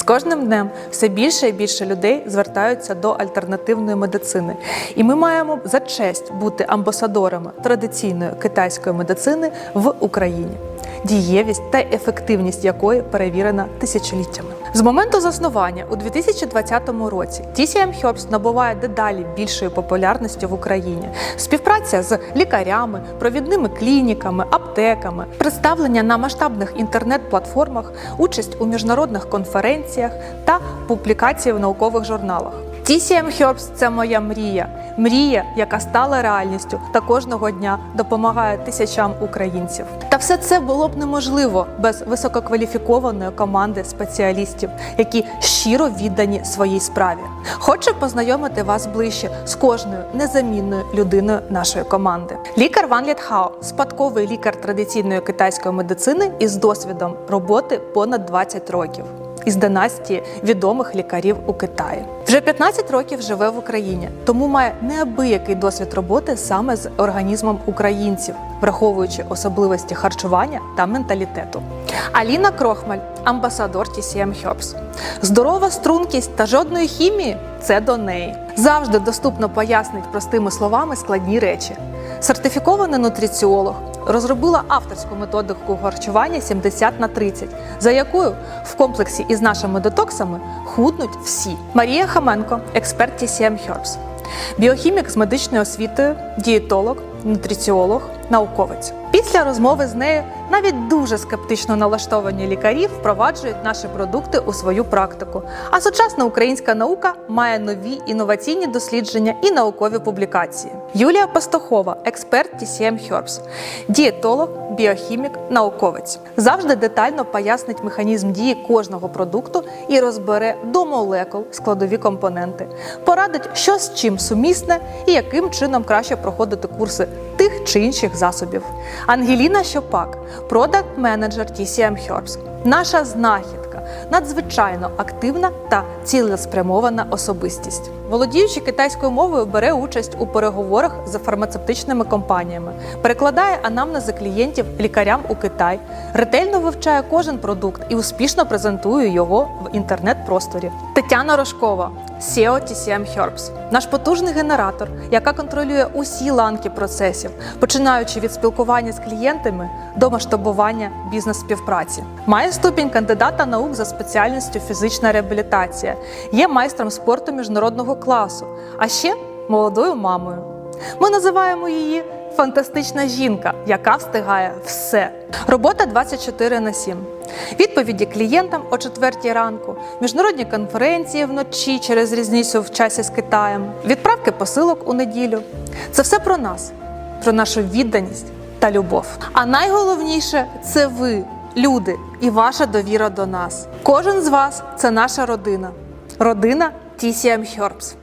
З кожним днем все більше і більше людей звертаються до альтернативної медицини, і ми маємо за честь бути амбасадорами традиційної китайської медицини в Україні, дієвість та ефективність якої перевірена тисячоліттями. З моменту заснування у 2020 році TCM Herbs набуває дедалі більшої популярності в Україні. Співпраця з лікарями, провідними клініками, аптеками, представлення на масштабних інтернет-платформах, участь у міжнародних конференціях та публікації в наукових журналах. TCM Herbs – це моя мрія. Мрія, яка стала реальністю та кожного дня допомагає тисячам українців. Та все це було б неможливо без висококваліфікованої команди спеціалістів, які щиро віддані своїй справі. Хочу познайомити вас ближче з кожною незамінною людиною нашої команди. Лікар Ван Літхао – спадковий лікар традиційної китайської медицини із досвідом роботи понад 20 років із династії відомих лікарів у Китаї. Вже 15 років живе в Україні, тому має неабиякий досвід роботи саме з організмом українців, враховуючи особливості харчування та менталітету. Аліна Крохмаль, амбасадор TCM Herbs. Здорова стрункість та жодної хімії це до неї. Завжди доступно пояснить простими словами складні речі. Сертифікований нутриціолог, розробила авторську методику харчування 70 на 30, за якою в комплексі із нашими детоксами худнуть всі. Марія Хаменко, експерт TCM Herbs, біохімік з медичною освітою, дієтолог, нутриціолог, науковець. Після розмови з нею навіть дуже скептично налаштовані лікарі впроваджують наші продукти у свою практику. А сучасна українська наука має нові інноваційні дослідження і наукові публікації. Юлія Пастухова, експерт TCM Herbs, дієтолог, біохімік, науковець. Завжди детально пояснить механізм дії кожного продукту і розбере до молекул складові компоненти. Порадить, що з чим сумісне і яким чином краще проходити курси тих чи інших засобів. Ангеліна Щопак, продакт менеджер TCM Herbs. Наша знахідка, надзвичайно активна та цілеспрямована особистість. Володіючи китайською мовою, бере участь у переговорах з фармацевтичними компаніями, перекладає анамнези клієнтів лікарям у Китай, ретельно вивчає кожен продукт і успішно презентує його в інтернет-просторі. Тетяна Рожкова, SEO TCM Herbs. Наш потужний генератор, яка контролює усі ланки процесів, починаючи від спілкування з клієнтами до масштабування бізнес-співпраці. Має ступінь кандидата наук за спеціальністю фізична реабілітація, є майстром спорту міжнародного класу, а ще молодою мамою. Ми називаємо її фантастична жінка, яка встигає все. Робота 24 на 7. Відповіді клієнтам о 4 ранку, міжнародні конференції вночі через різницю в часі з Китаєм, відправки посилок у неділю. Це все про нас, про нашу відданість та любов. А найголовніше це ви, люди, і ваша довіра до нас. Кожен з вас це наша родина. Родина TCM Herbs.